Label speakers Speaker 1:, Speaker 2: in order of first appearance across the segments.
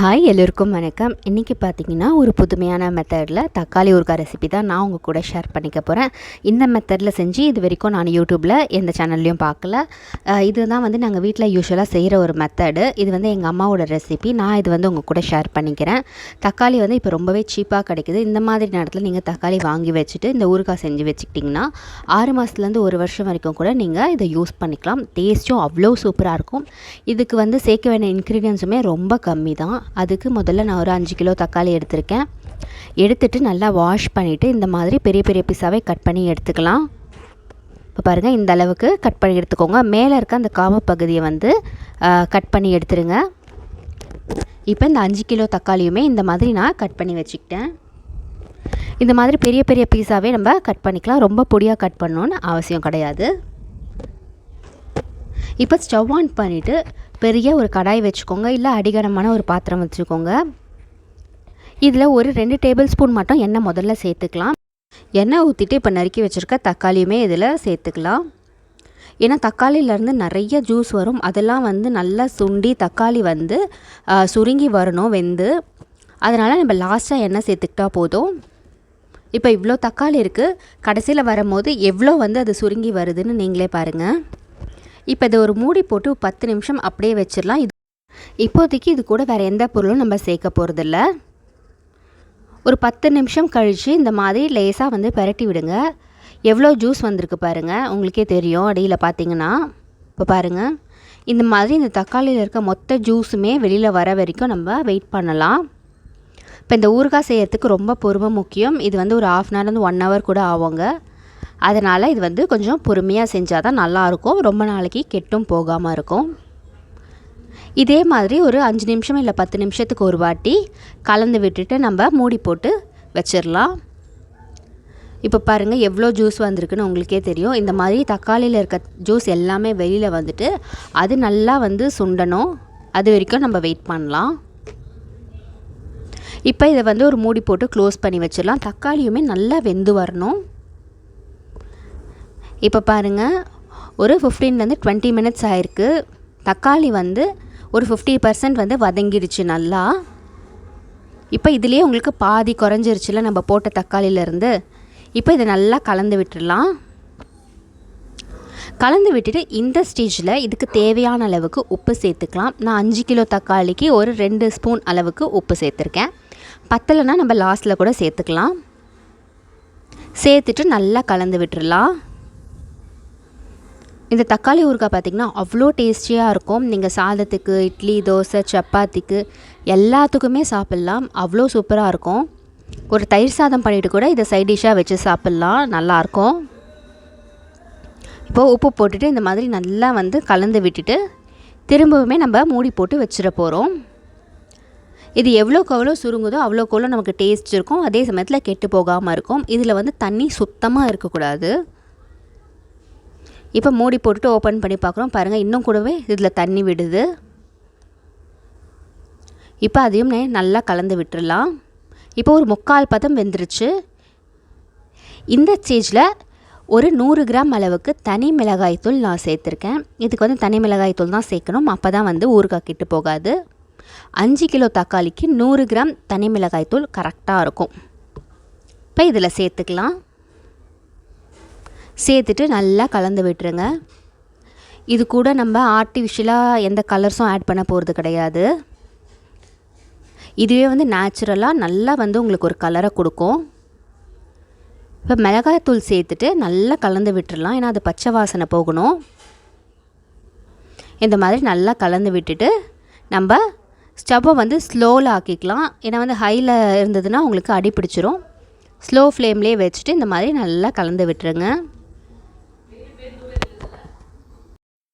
Speaker 1: Hi எல்லோருக்கும் வணக்கம். இன்றைக்கி பார்த்தீங்கன்னா ஒரு புதுமையான மெத்தடில் தக்காளி ஊறுகாய் ரெசிபி தான் நான் உங்கள் கூட ஷேர் பண்ணிக்க போகிறேன் இந்த மெத்தடில் செஞ்சு இது வரைக்கும் நான் யூடியூப்பில் எந்த சேனல்லையும் பார்க்கல இதுதான் வந்து நாங்கள் வீட்டில் யூஸ்வலாக செய்கிற ஒரு மெத்தடு இது வந்து எங்கள் அம்மாவோட ரெசிபி நான் இது வந்து உங்கள் கூட ஷேர் பண்ணிக்கிறேன். தக்காளி வந்து இப்போ ரொம்பவே சீப்பாக கிடைக்குது. இந்த மாதிரி நேரத்தில் நீங்கள் தக்காளி வாங்கி வச்சுட்டு இந்த ஊறுகாய் செஞ்சு வச்சுக்கிட்டிங்கன்னா ஆறு மாதத்துலேருந்து ஒரு வருஷம் வரைக்கும் கூட நீங்கள் இதை யூஸ் பண்ணிக்கலாம். டேஸ்ட்டும் அவ்வளோ சூப்பராக இருக்கும். இதுக்கு வந்து சேர்க்க வேண்டிய இன்க்ரீடியன்ஸுமே ரொம்ப கம்மி தான். அதுக்கு முதல்ல நான் ஒரு அஞ்சு கிலோ தக்காளி எடுத்திருக்கேன். எடுத்துட்டு நல்லா வாஷ் பண்ணிவிட்டு இந்த மாதிரி பெரிய பெரிய பீஸாவே கட் பண்ணி எடுத்துக்கலாம். இப்போ பாருங்கள் இந்த அளவுக்கு கட் பண்ணி எடுத்துக்கோங்க. மேலே இருக்க அந்த காம பகுதியை வந்து கட் பண்ணி எடுத்துருங்க. இப்போ இந்த அஞ்சு கிலோ தக்காளியுமே இந்த மாதிரி நான் கட் பண்ணி வச்சுக்கிட்டேன். இந்த மாதிரி பெரிய பெரிய பீஸாவே நம்ம கட் பண்ணிக்கலாம். ரொம்ப பொடியாக கட் பண்ணணுன்னு அவசியம் கிடையாது. இப்போ ஸ்டவ் ஆன் பண்ணிவிட்டு பெரிய ஒரு கடாய் வச்சுக்கோங்க இல்லை அடிகனமான ஒரு பாத்திரம் வச்சுக்கோங்க. இதில் ஒரு ரெண்டு டேபிள் ஸ்பூன் மட்டும் எண்ணெய் முதல்ல சேர்த்துக்கலாம். எண்ணெய் ஊற்றிட்டு இப்போ நறுக்கி வச்சுருக்க தக்காளியுமே இதில் சேர்த்துக்கலாம். ஏன்னா தக்காளியிலேருந்து நிறைய ஜூஸ் வரும். அதெல்லாம் வந்து நல்லா சுண்டி தக்காளி வந்து சுருங்கி வரணும் வெந்து. அதனால் நம்ம லாஸ்ட்டாக எண்ணெய் சேர்த்துக்கிட்டா போதும். இப்போ இவ்வளோ தக்காளி இருக்குது கடைசியில் வரும்போது எவ்வளோ வந்து அது சுருங்கி வருதுன்னு நீங்களே பாருங்கள் இப்போ இதை ஒரு மூடி போட்டு பத்து நிமிஷம் அப்படியே வச்சிடலாம். இது இப்போதைக்கு இது கூட வேறு எந்த பொருளும் நம்ம சேர்க்க போகிறதில்ல ஒரு பத்து நிமிஷம் கழித்து இந்த மாதிரி லேசாக வந்து பரட்டி விடுங்க. எவ்வளோ ஜூஸ் வந்திருக்கு பாருங்கள் உங்களுக்கே தெரியும். அடியில் பார்த்தீங்கன்னா இப்போ பாருங்கள் இந்த மாதிரி இந்த தக்காளியில் இருக்க மொத்த ஜூஸுமே வெளியில் வர வரைக்கும் நம்ம வெயிட் பண்ணலாம். இப்போ இந்த ஊறுகாய் செய்யறதுக்கு ரொம்ப பொறுமை முக்கியம். இது வந்து ஒரு ஆஃப் அன் ஹவர்லேருந்து ஒன் ஹவர் கூட ஆகுங்க. அதனால் இது வந்து கொஞ்சம் பொறுமையாக செஞ்சால் தான் நல்லாயிருக்கும். ரொம்ப நாளைக்கு கெட்டும் போகாமல் இருக்கும். இதே மாதிரி ஒரு அஞ்சு நிமிஷம் இல்லை பத்து நிமிஷத்துக்கு ஒரு வாட்டி கலந்து விட்டுட்டு நம்ம மூடி போட்டு வச்சிடலாம் இப்போ பாருங்கள் எவ்வளோ ஜூஸ் வந்திருக்குன்னு உங்களுக்கே தெரியும். இந்த மாதிரி தக்காளியில் இருக்க ஜூஸ் எல்லாமே வெளியில் வந்துட்டு அது நல்லா வந்து சுண்டணும். அது வரைக்கும் நம்ம வெயிட் பண்ணலாம். இப்போ இதை வந்து ஒரு மூடி போட்டு க்ளோஸ் பண்ணி வச்சிடலாம் தக்காளியுமே நல்லா வெந்து வரணும். இப்போ பாருங்கள் ஒரு ஃபிஃப்டீன்லேருந்து டுவெண்ட்டி மினிட்ஸ் ஆயிருக்கு. தக்காளி வந்து ஒரு ஃபிஃப்டி பர்சன்ட் வந்து வதங்கிடுச்சு நல்லா. இப்போ இதுலேயே உங்களுக்கு பாதி குறைஞ்சிருச்சுல நம்ம போட்ட தக்காளியிலேருந்து. இப்போ இதை நல்லா கலந்து விட்டுடலாம். கலந்து விட்டுட்டு இந்த ஸ்டேஜில் இதுக்கு தேவையான அளவுக்கு உப்பு சேர்த்துக்கலாம். நான் அஞ்சு கிலோ தக்காளிக்கு ஒரு ரெண்டு ஸ்பூன் அளவுக்கு உப்பு சேர்த்துருக்கேன். பத்தலைன்னா நம்ம லாஸ்ட்டில் கூட சேர்த்துக்கலாம். சேர்த்துட்டு நல்லா கலந்து விட்டுடலாம். இந்த தக்காளி ஊறுகாய் பார்த்திங்கன்னா அவ்வளோ டேஸ்டியாக இருக்கும். நீங்கள் சாதத்துக்கு இட்லி தோசை சப்பாத்திக்கு எல்லாத்துக்குமே சாப்பிட்லாம். அவ்வளோ சூப்பராக இருக்கும். ஒரு தயிர் சாதம் பண்ணிவிட்டு கூட இதை சைட் டிஷ்ஷாக வச்சு சாப்பிட்லாம். நல்லாயிருக்கும் இப்போது உப்பு போட்டுட்டு இந்த மாதிரி நல்லா வந்து கலந்து விட்டுட்டு திரும்பவுமே நம்ம மூடி போட்டு வச்சிட போகிறோம். இது எவ்வளோக்கு எவ்வளோ சுருங்குதோ அவ்வளோக்கு எவ்வளோ நமக்கு டேஸ்ட் இருக்கும். அதே சமயத்தில் கெட்டு போகாமல் இருக்கும். இதில் வந்து தண்ணி சுத்தமாக இருக்கக்கூடாது. இப்போ மூடி போட்டுட்டு ஓப்பன் பண்ணி பார்க்குறோம். பாருங்கள் இன்னும் கூடவே இதில் தண்ணி விடுது. இப்போ அதையும் நல்லா கலந்து விட்டுடலாம் இப்போ ஒரு முக்கால் பதம் வெந்துருச்சு. இந்த ஸ்டேஜில் ஒரு நூறு கிராம் அளவுக்கு தனி மிளகாய்த்தூள் நான் சேர்த்துருக்கேன். இதுக்கு வந்து தனி மிளகாய்த்தூள் தான் சேர்க்கணும். அப்போ தான் வந்து ஊறுகாய் கெட்டு போகாது. அஞ்சு கிலோ தக்காளிக்கு நூறு கிராம் தனி மிளகாய்த்தூள் கரெக்டாக இருக்கும். இப்போ இதில் சேர்த்துக்கலாம். சேர்த்துட்டு நல்லா கலந்து விட்டுருங்க. இது கூட நம்ம ஆர்டிஃபிஷியலாக எந்த கலர்ஸும் ஆட் பண்ண போகிறது கிடையாது. இதுவே வந்து நேச்சுரலாக நல்லா வந்து உங்களுக்கு ஒரு கலரை கொடுக்கும். இப்போ மிளகாய்த்தூள் சேர்த்துட்டு நல்லா கலந்து விட்டுடலாம் ஏன்னா அது பச்சை வாசனை போகணும். இந்த மாதிரி நல்லா கலந்து விட்டுட்டு நம்ம ஸ்டவ்வை வந்து ஸ்லோவில் ஆக்கிக்கலாம். ஏன்னா வந்து ஹையில் இருந்ததுன்னா உங்களுக்கு அடி பிடிச்சிரும். ஸ்லோ ஃப்ளேம்லேயே வச்சுட்டு இந்த மாதிரி நல்லா கலந்து விட்டுருங்க.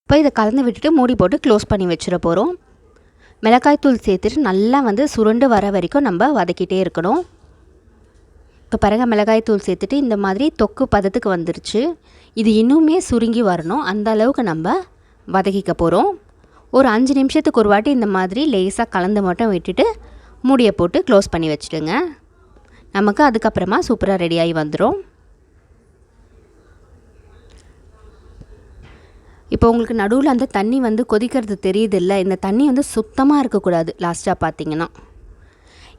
Speaker 1: இப்போ இதை கலந்து விட்டுட்டு மூடி போட்டு க்ளோஸ் பண்ணி வச்சிட போகிறோம் மிளகாய்த்தூள் சேர்த்துட்டு நல்லா வந்து சுருண்டு வர வரைக்கும் நம்ம வதக்கிட்டே இருக்கணும். இப்போ பாருங்க மிளகாய்த்தூள் சேர்த்துட்டு இந்த மாதிரி தொக்கு பதத்துக்கு வந்துருச்சு. இது இன்னுமே சுருங்கி வரணும். அந்த அளவுக்கு நம்ம வதக்கிக்க போகிறோம் ஒரு அஞ்சு நிமிஷத்துக்கு ஒரு வாட்டி இந்த மாதிரி லேசாக கலந்து மட்டும் விட்டுட்டு மூடியை போட்டு க்ளோஸ் பண்ணி வச்சுடுங்க. நமக்கு அதுக்கப்புறமா சூப்பராக ரெடியாகி வந்துடும் இப்போ உங்களுக்கு நடுவில் அந்த தண்ணி வந்து கொதிக்கிறது தெரியுது இல்லை இந்த தண்ணி வந்து சுத்தமாக இருக்கக்கூடாது லாஸ்ட்டாக பார்த்தீங்கன்னா.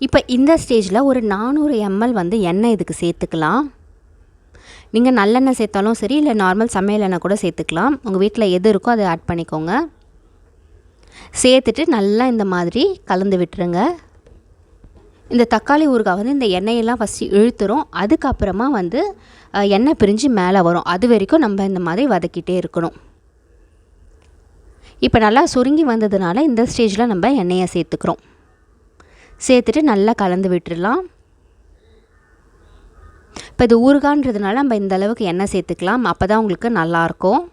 Speaker 1: இப்போ இந்த ஸ்டேஜில் ஒரு நானூறு எம்எல் வந்து எண்ணெய் இதுக்கு சேர்த்துக்கலாம். நீங்கள் நல்லெண்ணெய் சேர்த்தாலும் சரி இல்லை நார்மல் சமையல் எண்ணெய் கூட சேர்த்துக்கலாம். உங்கள் வீட்டில் எது இருக்கோ அதை ஆட் பண்ணிக்கோங்க. சேர்த்துட்டு நல்லா இந்த மாதிரி கலந்து விட்டுருங்க. இந்த தக்காளி ஊறுகாய் வந்து இந்த எண்ணெயெல்லாம் ஃபஸ்ட்டு இழுத்துரும். அதுக்கப்புறமா வந்து எண்ணெய் பிரிஞ்சு மேலே வரும். அது வரைக்கும் நம்ம இந்த மாதிரி வதக்கிட்டே இருக்கணும். இப்போ நல்லா சுருங்கி வந்ததுனால இந்த ஸ்டேஜில் நம்ம எண்ணெயை சேர்த்துக்கிறோம். சேர்த்துட்டு நல்லா கலந்து விட்டுடலாம். இப்போ இது ஊறுகான்றதுனால நம்ம இந்த அளவுக்கு எண்ணெய் சேர்த்துக்கலாம். அப்போ தான் உங்களுக்கு நல்லாயிருக்கும்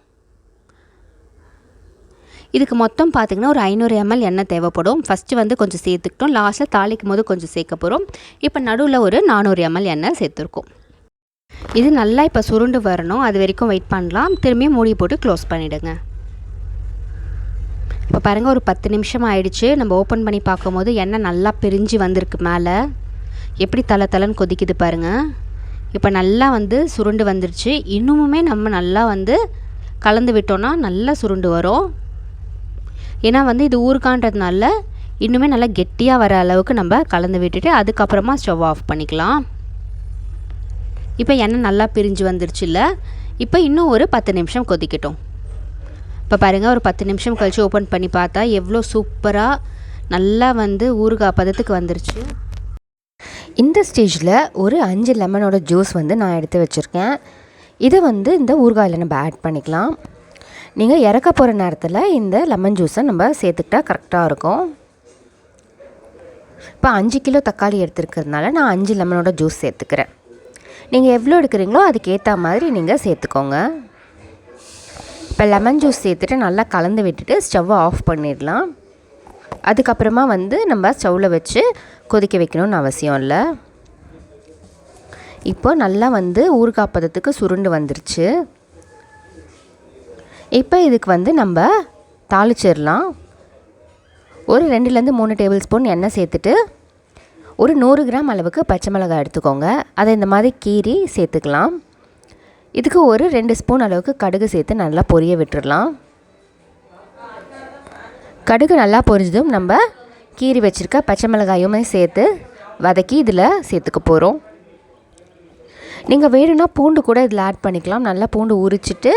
Speaker 1: இதுக்கு மொத்தம் பார்த்திங்கன்னா ஒரு ஐநூறு எம்எல் எண்ணெய் தேவைப்படும். ஃபஸ்ட்டு வந்து கொஞ்சம் சேர்த்துக்கிட்டோம். லாஸ்ட்டில் தாளிக்கும் போது கொஞ்சம் சேர்க்க போகிறோம் இப்போ நடுவில் ஒரு நானூறு எம்எல் எண்ணெய் சேர்த்துருக்கோம். இது நல்லா இப்போ சுருண்டு வரணும். அது வரைக்கும் வெயிட் பண்ணலாம். திரும்பியும் மூடி போட்டு க்ளோஸ் பண்ணிவிடுங்க இப்போ பாருங்கள் ஒரு பத்து நிமிஷம் ஆயிடுச்சு. நம்ம ஓப்பன் பண்ணி பார்க்கும்போது எண்ணெய் நல்லா பிரிஞ்சு வந்திருக்கு மேலே. எப்படி தலை தலைன்னு கொதிக்குது பாருங்கள் இப்போ நல்லா வந்து சுருண்டு வந்துருச்சு. இன்னுமுமே நம்ம நல்லா வந்து கலந்து விட்டோன்னா நல்லா சுருண்டு வரும். ஏன்னா வந்து இது ஊறுகான்றதுனால இன்னுமே நல்லா கெட்டியாக வர அளவுக்கு நம்ம கலந்து விட்டுட்டு அதுக்கப்புறமா ஸ்டவ் ஆஃப் பண்ணிக்கலாம். இப்போ எண்ணெய் நல்லா பிரிஞ்சு வந்துருச்சுல்ல. இப்போ இன்னும் ஒரு பத்து நிமிஷம் கொதிக்கட்டும். இப்போ பாருங்கள் ஒரு பத்து நிமிஷம் கழித்து ஓப்பன் பண்ணி பார்த்தா எவ்வளோ சூப்பராக நல்லா வந்து ஊறுகாய் பதத்துக்கு வந்துருச்சு.
Speaker 2: இந்த ஸ்டேஜில் ஒரு அஞ்சு லெமனோட ஜூஸ் வந்து நான் எடுத்து வச்சுருக்கேன். இதை வந்து இந்த ஊறுகாயில் நம்ம ஆட் பண்ணிக்கலாம். நீங்கள் இறக்க போகிற நேரத்தில் இந்த லெமன் ஜூஸை நம்ம சேர்த்துக்கிட்டா கரெக்டாக இருக்கும். இப்போ அஞ்சு கிலோ தக்காளி எடுத்துருக்கிறதுனால நான் அஞ்சு லெமனோட ஜூஸ் சேர்த்துக்கிறேன். நீங்கள் எவ்வளோ எடுக்கிறீங்களோ அதுக்கேற்ற மாதிரி நீங்கள் சேர்த்துக்கோங்க. இப்போ லெமன் ஜூஸ் சேர்த்துட்டு நல்லா கலந்து விட்டுட்டு ஸ்டவ்வை ஆஃப் பண்ணிடலாம். அதுக்கப்புறமா வந்து நம்ம ஸ்டவ்வில் வச்சு கொதிக்க வைக்கணும்னு அவசியம் இல்லை. இப்போ நல்லா வந்து ஊறுகாய் பதத்துக்கு சுருண்டு வந்துருச்சு. இப்போ இதுக்கு வந்து நம்ம தாளிச்சிடலாம். ஒரு ரெண்டுலேருந்து மூணு டேபிள் ஸ்பூன் எண்ணெய் சேர்த்துட்டு ஒரு நூறு கிராம் அளவுக்கு பச்சை மிளகாய் எடுத்துக்கோங்க. அதை இந்த மாதிரி கீறி சேர்த்துக்கலாம். இதுக்கு ஒரு ரெண்டு ஸ்பூன் அளவுக்கு கடுகு சேர்த்து நல்லா பொரிய விட்டுடலாம் கடுகு நல்லா பொரிஞ்சதும் நம்ம கீறி வச்சுருக்க பச்சை மிளகாயுமே சேர்த்து வதக்கி இதில் சேர்த்துக்க போகிறோம் நீங்கள் வேணும்னா பூண்டு கூட இதில் ஆட் பண்ணிக்கலாம். நல்லா பூண்டு உரிச்சிட்டு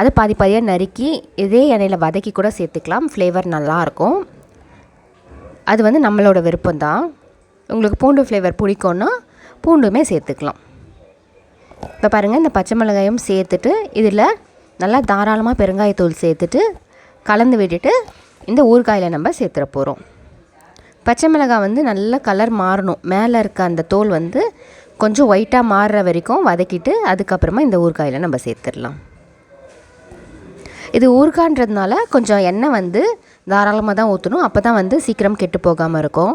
Speaker 2: அதை பாதி பாதியாக நறுக்கி இதே எண்ணெயில் வதக்கி கூட சேர்த்துக்கலாம். ஃப்ளேவர் நல்லாயிருக்கும் அது வந்து நம்மளோட விருப்பம்தான். உங்களுக்கு பூண்டு ஃப்ளேவர் பிடிக்கும்னா பூண்டுமே சேர்த்துக்கலாம். இப்போ பாருங்கள் இந்த பச்சை மிளகாயும் சேர்த்துட்டு இதில் நல்லா தாராளமாக பெருங்காயத்தூள் சேர்த்துட்டு கலந்து விட்டுட்டு இந்த ஊறுகாயில் நம்ம சேர்த்துற போகிறோம் பச்சை மிளகாய் வந்து நல்ல கலர் மாறணும். மேலே இருக்க அந்த தோல் வந்து கொஞ்சம் ஒயிட்டாக மாறுற வரைக்கும் வதக்கிட்டு அதுக்கப்புறமா இந்த ஊறுகாயில் நம்ம சேர்த்துடலாம். இது ஊறுகான்றதுனால கொஞ்சம் எண்ணெய் வந்து தாராளமாக தான் ஊற்றணும் அப்போ தான் வந்து சீக்கிரம் கெட்டு போகாமல் இருக்கும்.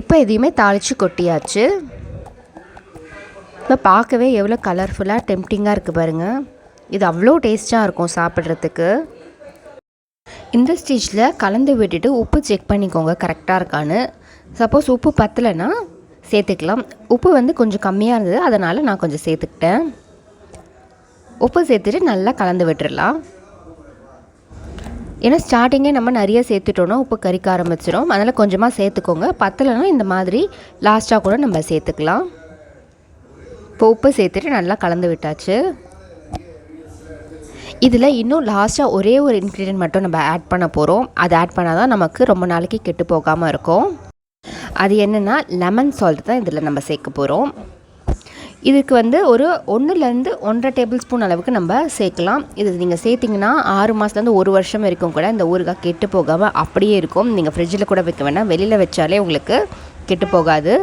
Speaker 2: இப்போ இதையுமே தாளித்து கொட்டியாச்சு. இப்போ பார்க்கவே எவ்வளோ கலர்ஃபுல்லாக டெம்டிங்காக இருக்குது பாருங்கள் இது அவ்வளோ டேஸ்ட்டாக இருக்கும் சாப்பிட்றதுக்கு. இந்த ஸ்டேஜில் கலந்து விட்டுட்டு உப்பு செக் பண்ணிக்கோங்க கரெக்டாக இருக்கான்னு. சப்போஸ் உப்பு பத்தலைன்னா சேர்த்துக்கலாம். உப்பு வந்து கொஞ்சம் கம்மியாக இருந்தது அதனால் நான் கொஞ்சம் சேர்த்துக்கிட்டேன். உப்பு சேர்த்துட்டு நல்லா கலந்து விட்டுடலாம் ஏன்னா ஸ்டார்டிங்கே நம்ம நிறைய சேர்த்துட்டோன்னா உப்பு கறிக்க ஆரம்பிச்சிடும் அதனால் கொஞ்சமாக சேர்த்துக்கோங்க. பத்தலைன்னா இந்த மாதிரி லாஸ்ட்டாக கூட நம்ம சேர்த்துக்கலாம். இப்போ உப்பு சேர்த்துட்டு நல்லா கலந்து விட்டாச்சு. இதில் இன்னும் லாஸ்ட்டாக ஒரே ஒரு இன்க்ரீடியன்ட் மட்டும் நம்ம ஆட் பண்ண போகிறோம் அது ஆட் பண்ணால் தான் நமக்கு ரொம்ப நாளைக்கு கெட்டு போகாமல் இருக்கும். அது என்னென்னா லெமன் சால்ட் தான் இதில் நம்ம சேர்க்க போகிறோம் இதுக்கு வந்து ஒரு ஒன்றுலேருந்து ஒன்றரை டேபிள் ஸ்பூன் அளவுக்கு நம்ம சேர்க்கலாம். இது நீங்கள் சேர்த்திங்கன்னா ஆறு மாதத்துலேருந்து ஒரு வருஷம் வரைக்கும் கூட இந்த ஊறுகாய் கெட்டு போகாமல் அப்படியே இருக்கும். நீங்கள் ஃப்ரிட்ஜில் கூட வைக்க வேணாம். வெளியில் வச்சாலே உங்களுக்கு கெட்டு போகாது.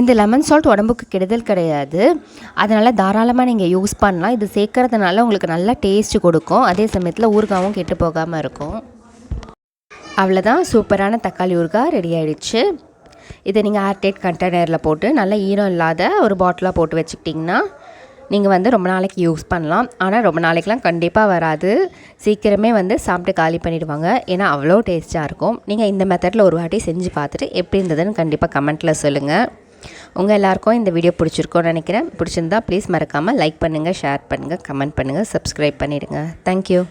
Speaker 2: இந்த லெமன் சால்ட் உடம்புக்கு கெடுதல் கிடையாது. அதனால் தாராளமாக நீங்கள் யூஸ் பண்ணலாம். இது சேர்க்கறதுனால உங்களுக்கு நல்லா டேஸ்ட் கொடுக்கும். அதே சமயத்தில் ஊறுகாவும் கெட்டு போகாமல் இருக்கும். அவ்வளோதான் சூப்பரான தக்காளி ஊறுகாய் ரெடி ஆகிடுச்சு இதை நீங்கள் ஏர்டைட் கண்டெய்னரில் போட்டு நல்லா ஈரம் இல்லாத ஒரு பாட்டிலாக போட்டு வச்சுக்கிட்டிங்கன்னா நீங்கள் வந்து ரொம்ப நாளைக்கு யூஸ் பண்ணலாம். ஆனால் ரொம்ப நாளைக்கெலாம் கண்டிப்பாக வராது. சீக்கிரமே வந்து சாப்பிட்டு காலி பண்ணிவிடுவாங்க ஏன்னா அவ்வளோ டேஸ்ட்டாக இருக்கும். நீங்கள் இந்த மெத்தடில் ஒரு வாட்டி செஞ்சு பார்த்துட்டு எப்படி இருந்ததுன்னு கண்டிப்பாக கமெண்ட்டில் சொல்லுங்கள் உங்கள் எல்லாருக்கும் இந்த வீடியோ பிடிச்சிருக்கோன்னு நினைக்கிறேன். பிடிச்சிருந்தா ப்ளீஸ் மறக்காமல் லைக் பண்ணுங்கள் ஷேர் பண்ணுங்கள் கமெண்ட் பண்ணுங்கள் சப்ஸ்கிரைப் பண்ணிடுங்க. தேங்க்யூ